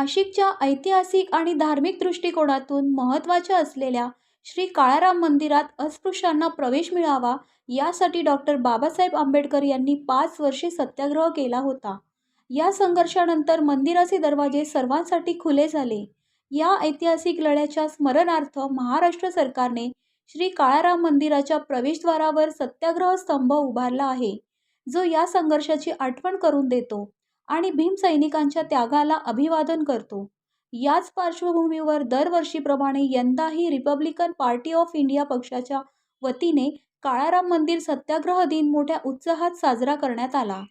नाशिकच्या ऐतिहासिक आणि धार्मिक दृष्टिकोनातून महत्त्वाच्या असलेल्या श्री काळाराम मंदिरात अस्पृश्यांना प्रवेश मिळावा यासाठी डॉक्टर बाबासाहेब आंबेडकर यांनी पाच वर्षे सत्याग्रह केला होता. या संघर्षानंतर मंदिराचे दरवाजे सर्वांसाठी खुले झाले. या ऐतिहासिक लढ्याच्या स्मरणार्थ महाराष्ट्र सरकारने श्री काळाराम मंदिराच्या प्रवेशद्वारावर सत्याग्रह स्तंभ उभारला आहे जो या संघर्षाची आठवण करून देतो. आणि भीमसैनिकांच्या त्यागाला अभिवादन करतो. याच पार्श्वभूमीवर दरवर्षीप्रमाणे यंदाही रिपब्लिकन पार्टी ऑफ इंडिया पक्षाच्या वतीने काळाराम मंदिर सत्याग्रह दिन मोठ्या उत्साहात साजरा करण्यात आला.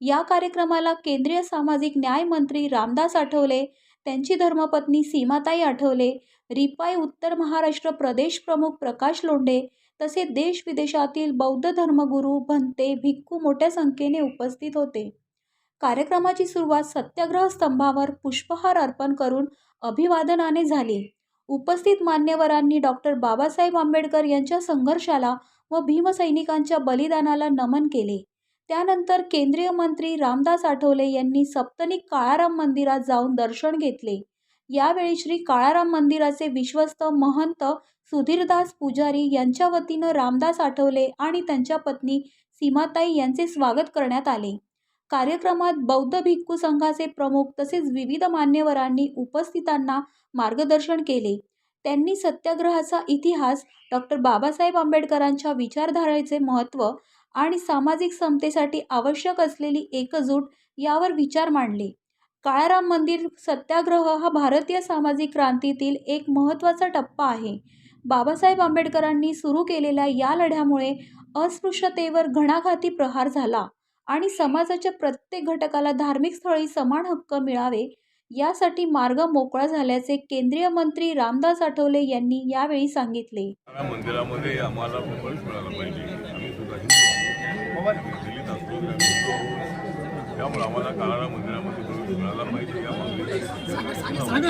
या कार्यक्रमाला केंद्रीय सामाजिक न्याय मंत्री रामदास आठवले त्यांची धर्मपत्नी सीमाताई आठवले रिपाई उत्तर महाराष्ट्र प्रदेश प्रमुख प्रकाश लोंढे तसेच देश विदेशातील बौद्ध धर्मगुरू भंते भिक्खू मोठ्या संख्येने उपस्थित होते. कार्यक्रमाची सुरुवात सत्याग्रह स्तंभावर पुष्पहार अर्पण करून अभिवादनाने झाली. उपस्थित मान्यवरांनी डॉक्टर बाबासाहेब आंबेडकर यांच्या संघर्षाला व भीमसैनिकांच्या बलिदानाला नमन केले. त्यानंतर केंद्रीय मंत्री रामदास आठवले यांनी सप्तनिक काळाराम मंदिरात जाऊन दर्शन घेतले. यावेळी श्री काळाराम मंदिराचे विश्वस्त महंत सुधीरदास पुजारी यांच्या वतीनं रामदास आठवले आणि त्यांच्या पत्नी सीमाताई यांचे स्वागत करण्यात आले. कार्यक्रमात बौद्ध भिक्खू संघाचे प्रमुख तसेच विविध मान्यवरांनी उपस्थितांना मार्गदर्शन केले. त्यांनी सत्याग्रहाचा इतिहास डॉक्टर बाबासाहेब आंबेडकरांच्या विचारधारेचे महत्त्व आणि सामाजिक समतेसाठी आवश्यक असलेली एकजूट यावर विचार मांडले. काळाराम मंदिर सत्याग्रह हा भारतीय सामाजिक क्रांतीतील एक महत्त्वाचा टप्पा आहे. बाबासाहेब आंबेडकरांनी सुरू केलेल्या या लढ्यामुळे अस्पृश्यतेवर घणाघाती प्रहार झाला. आणि समाजाच्या प्रत्येक घटकाला धार्मिक स्थळी समान हक्क मिळावे यासाठी मार्ग मोकळा झाल्याचे केंद्रीय मंत्री रामदास आठवले यांनी यावेळी सांगितले. मंदिरामध्ये आम्हाला. त्यामुळे आम्हाला काळारा मंदिरामध्ये प्रवेश मिळाला पाहिजे. या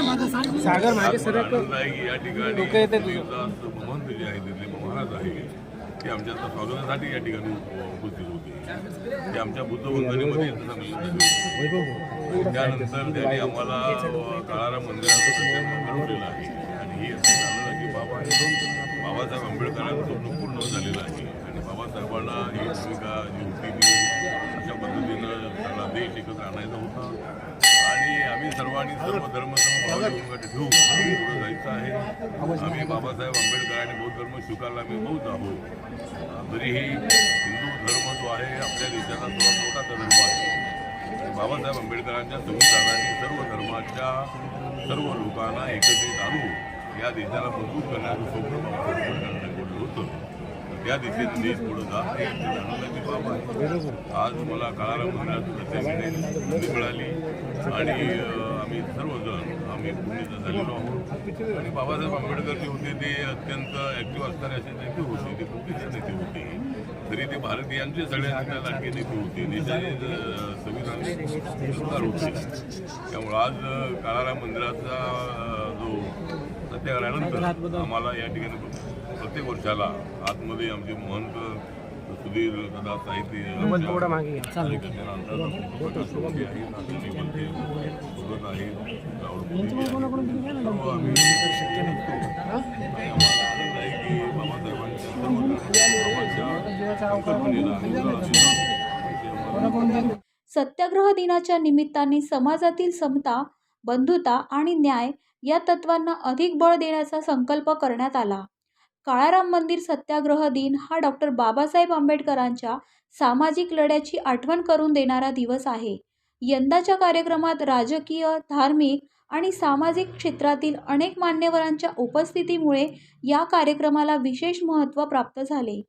मागणीसाठी सागर मागे सर आनंद आहे की या ठिकाणी लोकं येतात. देवदास महंत जे आहे तिथले महाराज आहे. ते आमच्या आता स्वागतासाठी या ठिकाणी उपस्थित होते. ते आमच्या बुद्ध वंदनीमध्ये त्यानंतर त्यांनी आम्हाला काळाराम मंदिराचं दर्शन घडवलेलं आहे. आणि हे असं झालं की बाबा बाबासाहेब आंबेडकरांचं स्वप्न पूर्ण झालेलं आहे. आणि बाबासाहेबांना ही भूमिका जी होती सर्वांनी सर्व धर्म पुढे जायचं आहे आम्ही बाबासाहेब आंबेडकर आणि बौद्ध धर्म स्वीकारला आम्ही बौद्ध आहोत. तरीही हिंदू धर्म जो आहे आपल्या देशाचा सर्वात मोठा धर्म आहे. बाबासाहेब आंबेडकरांच्या संविधानाने सर्व धर्माच्या सर्व लोकांना एकत्रित आणून या देशाला मजबूत करण्याचं स्वप्न बाबासाहेब बोललं होतं. त्या दिशेने देश पुढे जात आहे आनंदाची बाब आहे. आज मला काळाराम मंदिरात मिळाली. आणि आम्ही सर्वजण आम्ही पुण्याचं झालेलो आहोत. आणि बाबासाहेब आंबेडकर जे होते ते अत्यंत ॲक्टिव्ह असणारे असे नेते होते. ते बुद्धिस्ट नेते होते. तरी ते भारतीयांचे सगळ्यात मोठ्या लाडके नेते होते. देशाचे संविधान सुधार होते. त्यामुळं आज अं, काळाराम मंदिराचा जो सत्याग्रहानंतर आम्हाला या ठिकाणी प्रत्येक वर्षाला आतमध्ये आमचे महंत सुधीर दादा साहित्य सत्याग्रह दिनाच्या निमित्ताने समाजातील समता बंधुता आणि न्याय या तत्वांना अधिक बळ देण्याचा संकल्प करण्यात आला. काळाराम मंदिर सत्याग्रह दिन हा डॉक्टर बाबासाहेब आंबेडकरांच्या सामाजिक लढ्याची आठवण करून देणारा दिवस आहे. यंदाच्या कार्यक्रमात राजकीय धार्मिक आणि सामाजिक क्षेत्रातील अनेक मान्यवरांच्या उपस्थितीमुळे या कार्यक्रमाला विशेष महत्त्व प्राप्त झाले.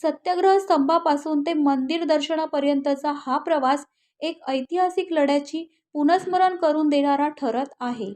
सत्याग्रह स्तंभापासून ते मंदिर दर्शनापर्यंतचा हा प्रवास एक ऐतिहासिक लढ्याची पुनस्मरण करून देणारा ठरत आहे.